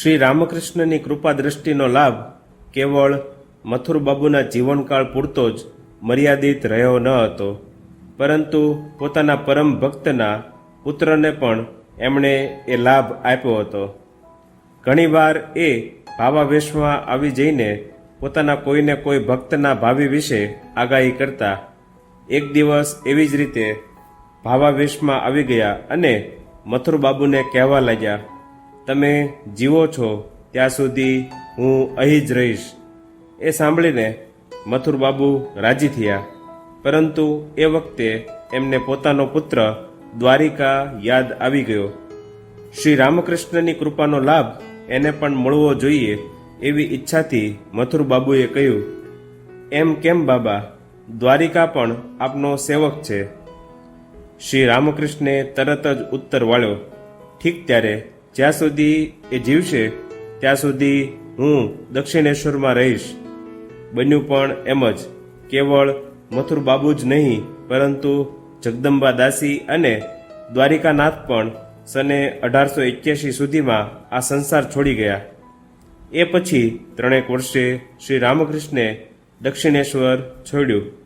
શ્રી રામકૃષ્ણની કૃપા દ્રષ્ટિનો લાભ કેવળ મથુરબાબુના જીવનકાળ પૂરતો જ મર્યાદિત રહ્યો ન હતો. પરંતુ પોતાના પરમ ભક્તના પુત્રને પણ એમણે એ લાભ આપ્યો હતો. ઘણીવાર એ ભાવાવેશમાં આવી જઈને પોતાના કોઈને કોઈ ભક્તના ભાવિ વિશે આગાહી કરતા એક દિવસ એવી જ રીતે ભાવાવેશમાં આવી ગયા અને મથુરબાબુને કહેવા લાગ્યા તમે જીવો છો, ત્યાં સુધી હું અહીં જ રહીશ. એ સાંભળીને મથુરબાબુ રાજી થયા. પરંતુ એ વખતે એમને પોતાનો પુત્ર દ્વારિકા યાદ આવી ગયો. શ્રી રામકૃષ્ણની કૃપાનો લાભ એને પણ મળવો જોઈએ એવી ઈચ્છાથી મથુરબાબુએ કહ્યું, એમ કેમ બાબા? દ્વારિકા પણ આપનો સેવક છે. શ્રી રામકૃષ્ણે તરત જ ઉત્તર વાળ્યો, ઠીક ત્યારે જ્યાં સુધી એ જીવશે, ત્યાં સુધી હું દક્ષિણેશ્વરમાં રહીશ. બન્યું પણ એમ જ. કેવળ મથુર બાબુ જ નહીં, પરંતુ જગદંબા દાસી અને દ્વારિકાનાથ પણ સને અઢારસો એક્યાસી સુધીમાં આ સંસાર છોડી ગયા. એ પછી ત્રણેક વર્ષે શ્રી રામકૃષ્ણે દક્ષિણેશ્વર છોડ્યું.